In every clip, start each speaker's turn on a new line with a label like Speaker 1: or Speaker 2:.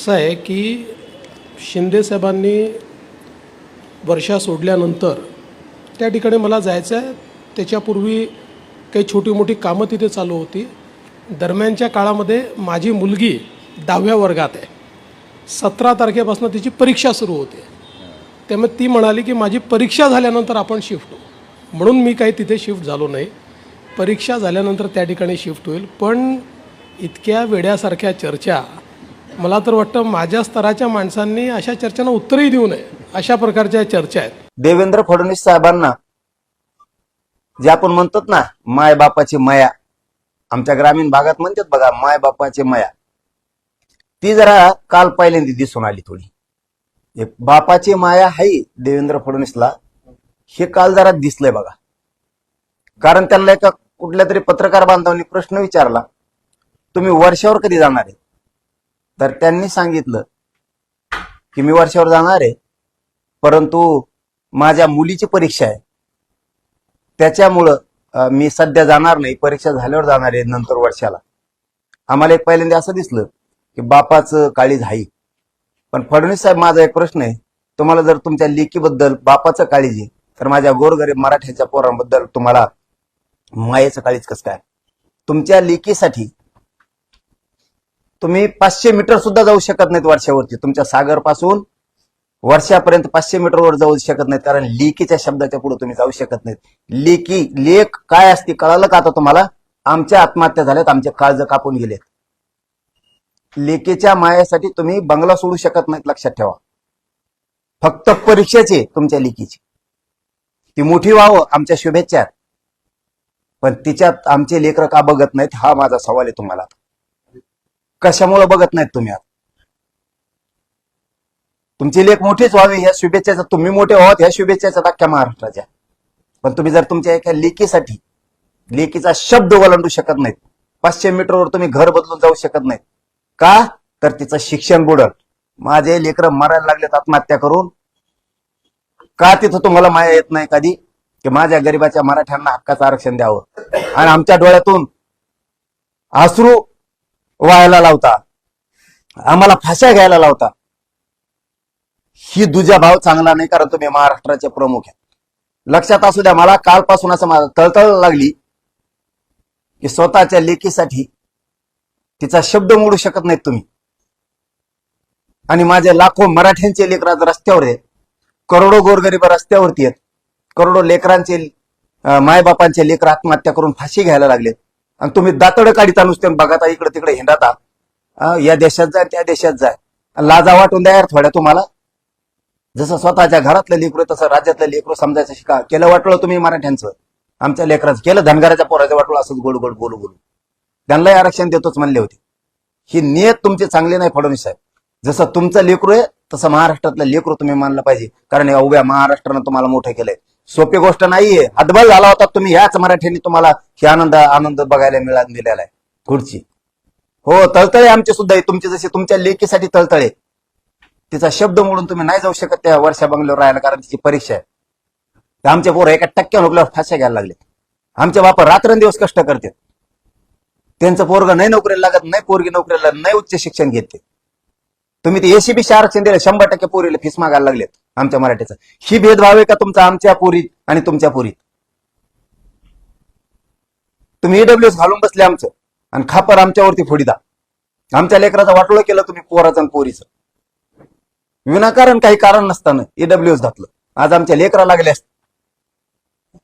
Speaker 1: असं आहे की शिंदेसाहेबांनी वर्षा सोडल्यानंतर त्या ठिकाणी मला जायचं आहे. त्याच्यापूर्वी काही छोटी मोठी कामं तिथे चालू होती. दरम्यानच्या काळामध्ये माझी मुलगी दहाव्या वर्गात आहे. सतरा तारखेपासून तिची परीक्षा सुरू होते. त्यामुळे ती म्हणाली की माझी परीक्षा झाल्यानंतर आपण शिफ्ट होऊ. म्हणून मी काही तिथे शिफ्ट झालो नाही. परीक्षा झाल्यानंतर त्या ठिकाणी शिफ्ट होईल. पण इतक्या वेड्यासारख्या चर्चा मला तर वाटतं माझ्या स्तराच्या माणसांनी अशा चर्चांना उत्तरही देऊ नये. अशा प्रकारच्या चर्चा आहेत.
Speaker 2: देवेंद्र फडणवीस साहेबांना जे आपण म्हणतो ना माय बापाची माया आमच्या ग्रामीण भागात म्हणतात बघा माय बापाची माया. ती जरा काल पहिल्यांदा दिसून आली थोडी. एक बापाची माया आहे देवेंद्र फडणवीसला हे काल जरा दिसलंय बघा. कारण त्यांना एका कुठल्या तरी पत्रकार बांधवांनी प्रश्न विचारला तुम्ही वर्षावर कधी जाणार आहे? तर त्यांनी सांगितलं की मी वर्षावर जाणार आहे परंतु माझ्या मुलीची परीक्षा आहे. त्याच्यामुळं मी सध्या जाणार नाही परीक्षा झाल्यावर जाणार आहे नंतर वर्षाला. आम्हाला एक पहिल्यांदा असं दिसलं की बापाचं काळीज आहे. पण फडणवीस साहेब माझा एक प्रश्न आहे. तुम्हाला जर तुमच्या लेकीबद्दल बापाचं काळीज आहे तर माझ्या गोरगरीब मराठ्याच्या पोरांबद्दल तुम्हाला मायेचं काळीज कसं काय? तुमच्या लेकीसाठी तुम्ही पाचशे मीटर सुद्धा जाऊ शकत नाहीत वर्षावरती. तुमच्या सागरपासून वर्षापर्यंत पाचशे मीटरवर जाऊ शकत नाहीत कारण लेकीच्या शब्दाच्या पुढे तुम्ही जाऊ शकत नाहीत. लेकी लेख काय असते कळालं का आता तुम्हाला? आमच्या आत्महत्या झाल्यात आमचे काळज कापून गेलेत. लेकीच्या मायासाठी तुम्ही बंगला सोडू शकत नाहीत लक्षात ठेवा. फक्त परीक्षेचे तुमच्या लेकीची. ती मोठी व्हावं आमच्या शुभेच्छा. पण तिच्यात आमचे लेकर का बघत नाहीत हा माझा सवाल आहे तुम्हाला. कशामुळे बघत नाहीत तुम्ही आता? तुमची लेख मोठीच व्हावी या शुभेच्छेचा तुम्ही मोठे व्हावत ह्या शुभेच्छेचा अख्ख्या महाराष्ट्राच्या. पण तुम्ही जर तुमच्या एका लेकीसाठी लेकीचा शब्द ओलांडू शकत नाहीत पाचशे मीटरवर तुम्ही घर बदलून जाऊ शकत नाहीत का? तर तिचं शिक्षण बुडल. माझे लेकर मरायला लागलेत आत्महत्या करून. का तिथं तुम्हाला माया येत नाही कधी? की माझ्या गरिबाच्या मराठ्यांना हक्काचं आरक्षण द्यावं. आणि आमच्या डोळ्यातून आसरू व्हायला लावता. आम्हाला फाश्या घ्यायला लावता. ही दुजा भाव चांगला नाही कारण तुम्ही महाराष्ट्राचे प्रमुख आहे. लक्षात असू द्या मला कालपासून असं मला तळतळ लागली की स्वतःच्या लेकीसाठी तिचा शब्द मोडू शकत नाहीत तुम्ही. आणि माझे लाखो मराठ्यांचे लेकर आज रस्त्यावर आहेत. करोडो गोरगरीब रस्त्यावरती आहेत. करोडो लेकरांचे मायबापांचे लेकर आत्महत्या करून फाशी घ्यायला लागलेत. आणि तुम्ही दातड काढीता नुसते बघा इकडे तिकडे हिंडाता या देशात जाय त्या देशात जाय लाजा वाटून द्या यार थोड्या तुम्हाला. जसं स्वतःच्या घरातलं लेकरू तसं राज्यातलं लेकरू समजायचं शिका. केलं वाटलं तुम्ही मराठ्यांचं. आमच्या लेकराचं केलं धनगराच्या पोराचं वाटलं असंच गोड गोड बोलू बोलू. त्यांनाही आरक्षण देतोच म्हणले होते. ही नियत तुमची चांगली नाही फडणवीस साहेब. जसं तुमचं लेकरू आहे तसं महाराष्ट्रातलं लेकरू तुम्ही मानलं पाहिजे. कारण या उभ्या महाराष्ट्रानं तुम्हाला मोठं केलंय. सोपी गोष्ट नाहीये. हतबल झाला होता तुम्ही ह्याच मराठीने तुम्हाला हे आनंद आनंद बघायला मिळाला दिलेला आहे. पुढची. हो तळतळे आमचे सुद्धा आहे. तुमचे जसे तुमच्या लेकीसाठी तळतळे. तिचा शब्द मोडून तुम्ही नाही जाऊ शकत त्या वर्षा बंगल्यावर राहायला कारण तिची परीक्षा आहे. आमच्या आमचे पोरं एका टक्क्या नोकल्यावर फाश्या घ्यायला लागले. आमचे बाप रात्रंदिवस कष्ट करतात त्यांचं पोरग नाही नोकरीला लागत नाही पोरगी नोकरीला नाही उच्च शिक्षण घेते. तुम्ही ते एसीबीचे आरक्षण दिलं शंभर टक्के पोरीला फीस मागायला लागलेत. आमच्या मराठीचा. ही भेदभाव आहे का तुमचा आमच्या पुरीत आणि तुमच्या पोरीत? तुम्ही ईडब्ल्यूएस घालून बसले आमचं आणि खापर आमच्यावरती फोडीदा आमच्या लेकराचा वाटोळं केलं तुम्ही पोराचं आणि पोरीचं. विनाकारण काही कारण नसताना ईडब्ल्यूएस घातलं. आज आमच्या लेकरा लागले असत.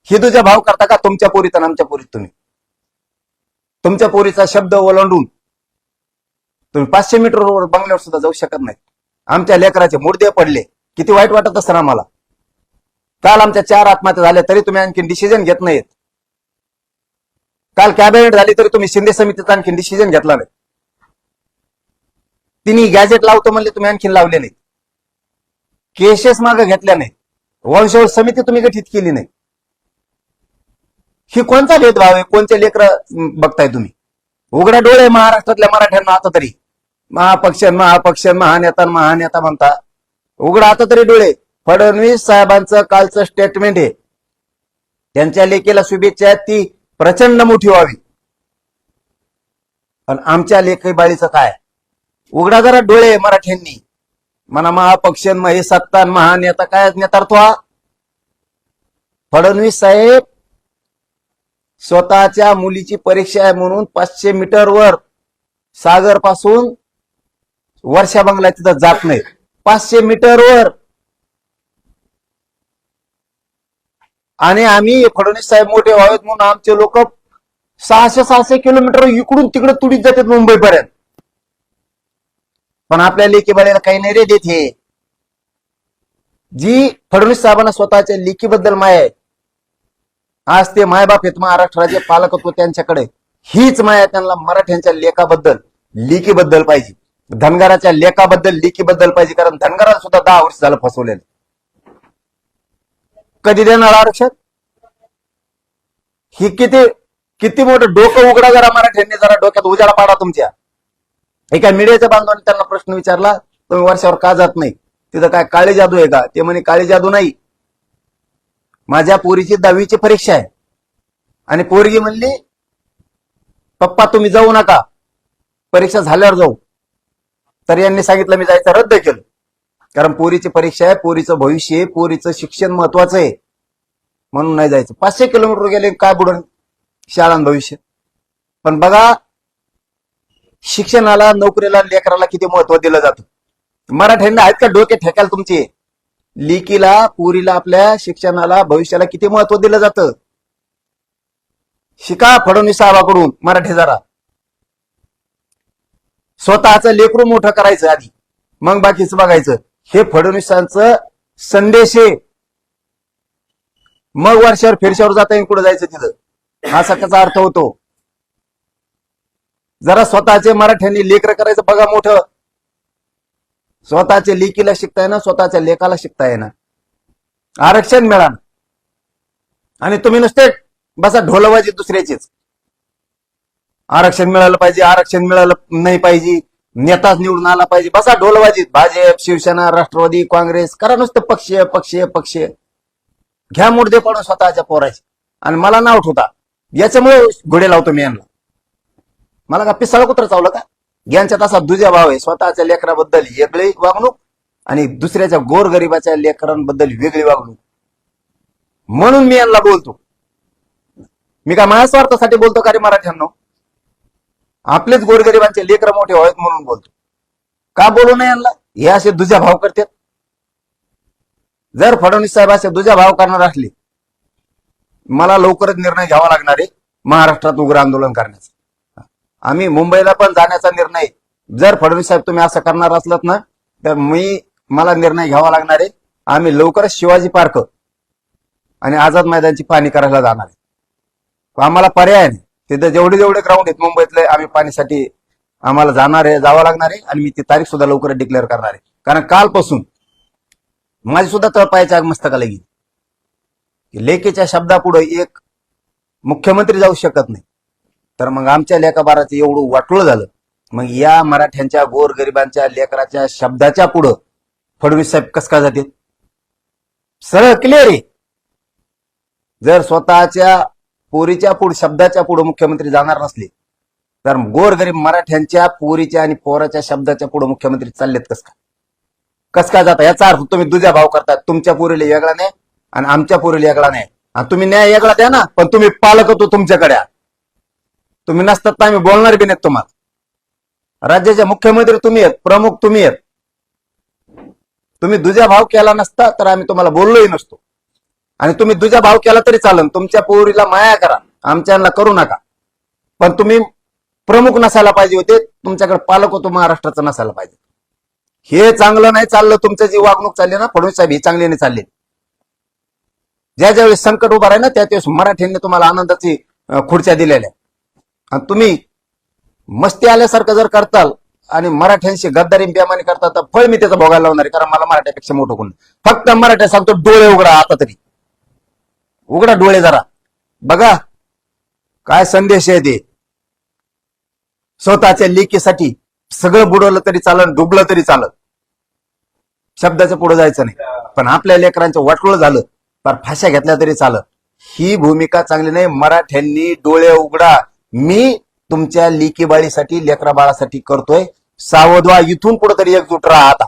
Speaker 2: ही तुझ्या भाव करता का तुमच्या पोरीत आणि आमच्या पोरीत तुम्ही? तुमच्या पोरीचा शब्द ओलांडून तुम्ही पाचशे मीटरवर बंगल्यावर सुद्धा जाऊ शकत नाही आमच्या लेकराचे मुर्दे पडले. किती वाईट वाटत असतं आम्हाला. काल आमच्या चार आत्महत्या झाल्या तरी तुम्ही आणखी डिसिजन घेत नाहीत. काल कॅबिनेट झाली तरी तुम्ही शिंदे समितीचा आणखी डिसिजन घेतला नाही. तिने गॅजेट लावतो म्हणले तुम्ही आणखीन लावले नाही केसेस मागे घेतल्या नाही वंशवळ समिती तुम्ही गठीत केली नाही. ही कोणता भेदभाव आहे? कोणते लेकर बघताय तुम्ही? उघड्या डोळे महाराष्ट्रातल्या मराठ्यांना आता तरी. महापक्ष महापक्ष महानेता महानेता म्हणता उघडा आता तरी डोळे. फडणवीस साहेबांचं कालचं स्टेटमेंट आहे त्यांच्या लेखीला शुभेच्छा आहेत ती प्रचंड मोठी व्हावी. पण आमच्या लेखी बाळीचं काय? उघडा जरा डोळे मराठ्यांनी. मना महापक्ष मग हे सत्ता महानेता काय नेतार्थ हा फडणवीस साहेब स्वतःच्या मुलीची परीक्षा आहे म्हणून पाचशे मीटरवर सागरपासून वर्षा बंगला तिथं जात नाही पाचशे मीटरवर. आणि आम्ही फडणवीस साहेब मोठे व्हावेत म्हणून आमचे लोक सहाशे सहाशे किलोमीटर इकडून तिकडे तुडीत जातात मुंबईपर्यंत. पण आपल्या लेखीबाळीला काही नाही रे देत हे. जी फडणवीस साहेबांना स्वतःच्या लेखीबद्दल माय आहे आज ते मायबाप आहेत महाराष्ट्राचे पालकत्व त्यांच्याकडे. हीच माया त्यांना मराठ्यांच्या लेखाबद्दल लेखीबद्दल पाहिजे. धनगराच्या लेखाबद्दल लेखीबद्दल पाहिजे कारण धनगराला सुद्धा दहा वर्ष झालं फसवलेलं. कधी देणार आरक्षण? ही किती किती मोठं डोकं उघडा जरा मराठ्यांनी जरा डोक्यात उजाडा पाडा तुमच्या. एका मीडियाच्या बांधवाने त्यांना प्रश्न विचारला? तुम्ही वर्षावर का जात नाही? तिथं काय काळी जादू आहे का? ते म्हणे काळी जादू नाही. माझ्या पोरीची दहावीची परीक्षा आहे. आणि पोरगी म्हणली पप्पा तुम्ही जाऊ नका. परीक्षा झाल्यावर जाऊ. तर यांनी सांगितलं मी जायचं रद्द केलं. कारण पोरीची परीक्षा आहे पोरीचं भविष्य आहे पोरीचं शिक्षण महत्वाचं आहे. म्हणून नाही जायचं. पाचशे किलोमीटर गेले काय बुडून? शाळां भविष्य. पण बघा शिक्षणाला नोकरीला लेकराला किती महत्त्व दिलं जातं. मराठ्यांना आहेत का डोके ठेकाल तुमचे? लिकीला पुरीला आपल्या शिक्षणाला भविष्याला किती महत्त्व दिलं जातं? शिका फडणवीस साहेबाकडून मराठी जरा. स्वतःचं लेकरू मोठं करायचं आधी. मग बाकीचं बघायचं. हे फडणवीसांचं संदेश आहे. मग वर्षावर फिरशावर जाता येईल कुठं जायचं तिथं? असा कसा अर्थ होतो. जरा स्वतःचे मराठ्यांनी लेकर करायचं बघा मोठं. स्वतःच्या लेकीला शिकता येणार स्वतःच्या लेखाला शिकता येणार आरक्षण मिळा आणि तुम्ही नुसते बसा ढोलवाजी दुसऱ्याचीच. आरक्षण मिळालं पाहिजे आरक्षण मिळालं नाही पाहिजे नेताच निवडून आला पाहिजे. बसा ढोलबाजी भाजप शिवसेना राष्ट्रवादी काँग्रेस करा नुसतं पक्ष पक्ष पक्ष. घ्या मुडदे पडून स्वतःच्या पोराचे. आणि मला नाव ठेवता. याच्यामुळे घोडे लावतो मी यांना. मला का पिसाळ कुत्र चावलं का? यांच्यात असा दुजा भाव आहे. स्वतःच्या लेकराबद्दल वेगळी वागणूक आणि दुसऱ्याच्या गोरगरिबाच्या लेकरांबद्दल वेगळी वागणूक. म्हणून मी यांना बोलतो. मी का माझ्या स्वार्थासाठी बोलतो का रे मराठ्यांना? आपलेच गोरगरिबांचे लेकर मोठे व्हावेत म्हणून बोलतो. का बोलू नये यांना? हे असे दुजा भाव करतात. जर फडणवीस साहेब असे दुजा भाव करणार असले मला लवकरच निर्णय घ्यावा लागणार आहे महाराष्ट्रात उग्र आंदोलन करण्याचा. आम्ही मुंबईला पण जाण्याचा निर्णय जर फडणवीस साहेब तुम्ही असं करणार असलात ना तर मी मला निर्णय घ्यावा लागणार आहे. आम्ही लवकरच शिवाजी पार्क आणि आझाद मैदानची पाणी करायला जाणार आहे. आम्हाला पर्याय नाही. तिथे जेवढे जेवढे ग्राउंड आहेत मुंबईतले आम्ही पाणीसाठी आम्हाला जाणार आहे जावं लागणार आहे आणि मी ती तारीख सुद्धा लवकर डिक्लेअर करणार आहे. कारण कालपासून माझी सुद्धा तळपायाच्या मस्तकाला गेली. की लेकीच्या शब्दापुढे एक मुख्यमंत्री जाऊ शकत नाही. तर मग आमच्या लेखाबाराचं एवढं वाटोळ झालं. मग या मराठ्यांच्या गोरगरिबांच्या लेकराच्या शब्दाच्या पुढं फडणवीस साहेब कस का जातील? सरळ क्लिअर आहे. जर स्वतःच्या पोरीच्या पुढे शब्दाच्या पुढे मुख्यमंत्री जाणार नसले. तर गोरगरीब मराठ्यांच्या पोरीच्या आणि पोराच्या शब्दाच्या पुढे मुख्यमंत्री चाललेत कस का कस काय जाता? याचा अर्थ तुम्ही दुजा भाव करतात. तुमच्या पोरीला वेगळा नाही आणि आमच्या पोरीला वेगळा नाही आणि तुम्ही न्याय वेगळा द्या ना पण तुम्ही पालक होतो तुमच्याकडे. तुम्ही नसतात तर आम्ही बोलणार बी नाहीत तुम्हाला. राज्याचे मुख्यमंत्री तुम्ही आहेत प्रमुख तुम्ही आहेत. तुम्ही दुजा भाव केला नसता तर आम्ही तुम्हाला बोललोही नसतो. आणि तुम्ही दुजा भाव केला तरी चालन. तुमच्या पोरीला माया करा. आमच्याला करू नका. पण तुम्ही प्रमुख नसायला पाहिजे होते. तुमच्याकडे पालक होतो महाराष्ट्राचं नसायला पाहिजे. हे चांगलं नाही चाललं तुमचं जी वागणूक चालली ना फडणवीस साहेब ही चांगली नाही चालली. ज्या ज्यावेळेस संकट उभा आहे ना त्या त्यावेळेस मराठ्यांनी तुम्हाला आनंदाची खुर्च्या दिलेल्या. आणि तुम्ही मस्ती आल्यासारखं जर करताल आणि मराठ्यांशी गद्दारी बेमानी करता तर फळ मी त्याचं भोगायला लावणार आहे कारण मला मराठ्यापेक्षा मोठं कोण? फक्त मराठ्या सांगतो डोळे उघडा आता तरी. उघडा डोळे जरा. बघा काय संदेश आहे ते. स्वतःच्या लेकीसाठी सगळं बुडवलं तरी चालत डुबलं तरी चालत शब्दाचं पुढे जायचं नाही. पण आपल्या लेकरांचं वाटोळ झालं तर फाश्या घेतल्या तरी चालत ही भूमिका चांगली नाही. मराठ्यांनी डोळे उघडा. मी तुमच्या लिकीबाळीसाठी लेकरा बाळासाठी करतोय. सावध व्हा इथून पुढे तरी एकजूट राहा आता.